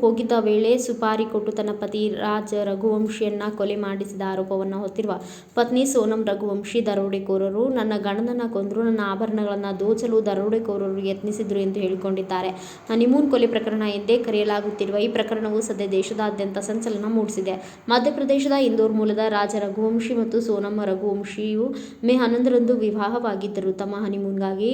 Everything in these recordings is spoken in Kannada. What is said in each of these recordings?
ಹೋಗಿದ್ದ ವೇಳೆ ಸುಪಾರಿ ಕೊಟ್ಟು ತನ್ನ ಪತಿ ರಾಜ ರಘುವಂಶಿಯನ್ನ ಕೊಲೆ ಮಾಡಿಸಿದ ಆರೋಪವನ್ನು ಹೊತ್ತಿರುವ ಪತ್ನಿ ಸೋನಂ ರಘುವಂಶಿ ದರೋಡೆಕೋರರು, ನನ್ನ ಗಂಡನನ್ನ ಕೊಂದರು, ನನ್ನ ಆಭರಣಗಳನ್ನು ದೋಚಲು ದರೋಡೆಕೋರರು ಯತ್ನಿಸಿದರು ಎಂದು ಹೇಳಿಕೊಂಡಿದ್ದಾರೆ. ಹನಿಮೂನ್ ಕೊಲೆ ಪ್ರಕರಣ ಎಂದೇ ಕರೆಯಲಾಗುತ್ತಿರುವ ಈ ಪ್ರಕರಣವು ಸದ್ಯ ದೇಶದಾದ್ಯಂತ ಸಂಚಲನ ಮೂಡಿಸಿದೆ. ಮಧ್ಯಪ್ರದೇಶದ ಇಂದೋರ್ ಮೂಲದ ರಾಜ ರಘುವಂಶಿ ಮತ್ತು ಸೋನಂ ರಘುವಂಶಿಯು ಮೇ ಹನ್ನೊಂದರಂದು ವಿವಾಹವಾಗಿದ್ದರು. ತಮ್ಮ ಹನಿಮೂನ್ಗಾಗಿ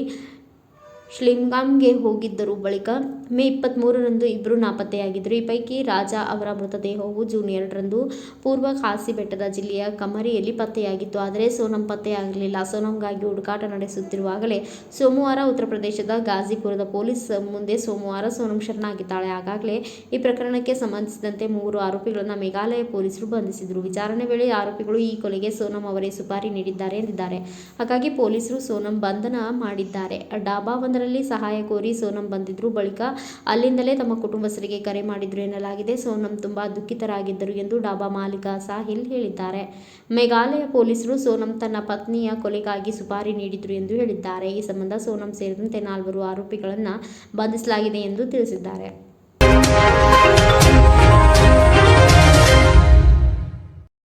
ಶಿಲ್ಲಾಂಗ್ಗೆ ಹೋಗಿದ್ದರು ಬಳಿಕ ಮೇ ಇಪ್ಪತ್ತ್ಮೂರರಂದು ಇಬ್ಬರು ನಾಪತ್ತೆಯಾಗಿದ್ದರು. ಈ ಪೈಕಿ ರಾಜ ಅವರ ಮೃತದೇಹವು ಜೂನ್ ಎರಡರಂದು ಪೂರ್ವ ಖಾಸಿ ಬೆಟ್ಟದ ಜಿಲ್ಲೆಯ ಕಮರಿಯಲ್ಲಿ ಪತ್ತೆಯಾಗಿತ್ತು. ಆದರೆ ಸೋನಂ ಪತ್ತೆಯಾಗಲಿಲ್ಲ. ಸೋನಂಗಾಗಿ ಹುಡುಕಾಟ ನಡೆಸುತ್ತಿರುವಾಗಲೇ ಸೋಮವಾರ ಉತ್ತರ ಪ್ರದೇಶದ ಗಾಜಿಪುರದ ಪೊಲೀಸ್ ಮುಂದೆ ಸೋಮವಾರ ಸೋನಂ ಶರಣಾಗಿದ್ದಾಳೆ. ಆಗಾಗಲೇ ಈ ಪ್ರಕರಣಕ್ಕೆ ಸಂಬಂಧಿಸಿದಂತೆ ಮೂವರು ಆರೋಪಿಗಳನ್ನು ಮೇಘಾಲಯ ಪೊಲೀಸರು ಬಂಧಿಸಿದರು. ವಿಚಾರಣೆ ವೇಳೆ ಆರೋಪಿಗಳು ಈ ಕೊಲೆಗೆ ಸೋನಂ ಅವರೇ ಸುಪಾರಿ ನೀಡಿದ್ದಾರೆ ಎಂದಿದ್ದಾರೆ. ಹಾಗಾಗಿ ಪೊಲೀಸರು ಸೋನಂ ಬಂಧನ ಮಾಡಿದ್ದಾರೆ. ಡಾಬಾ ಒಂದರಲ್ಲಿ ಸಹಾಯ ಕೋರಿ ಸೋನಂ ಬಂದಿದ್ರು. ಬಳಿಕ ಅಲ್ಲಿಂದಲೇ ತಮ್ಮ ಕುಟುಂಬಸ್ಥರಿಗೆ ಕರೆ ಮಾಡಿದ್ರು ಎನ್ನಲಾಗಿದೆ. ಸೋನಂ ತುಂಬಾ ದುಃಖಿತರಾಗಿದ್ದರು ಎಂದು ಡಾಬಾ ಮಾಲೀಕ ಸಾಹಿಲ್ ಹೇಳಿದ್ದಾರೆ. ಮೇಘಾಲಯ ಪೊಲೀಸರು ಸೋನಂ ತನ್ನ ಪತ್ನಿಯ ಕೊಲೆಗಾಗಿ ಸುಪಾರಿ ನೀಡಿದ್ರು ಎಂದು ಹೇಳಿದ್ದಾರೆ. ಈ ಸಂಬಂಧ ಸೋನಂ ಸೇರಿದಂತೆ ನಾಲ್ವರು ಆರೋಪಿಗಳನ್ನು ಬಂಧಿಸಲಾಗಿದೆ ಎಂದು ತಿಳಿಸಿದ್ದಾರೆ.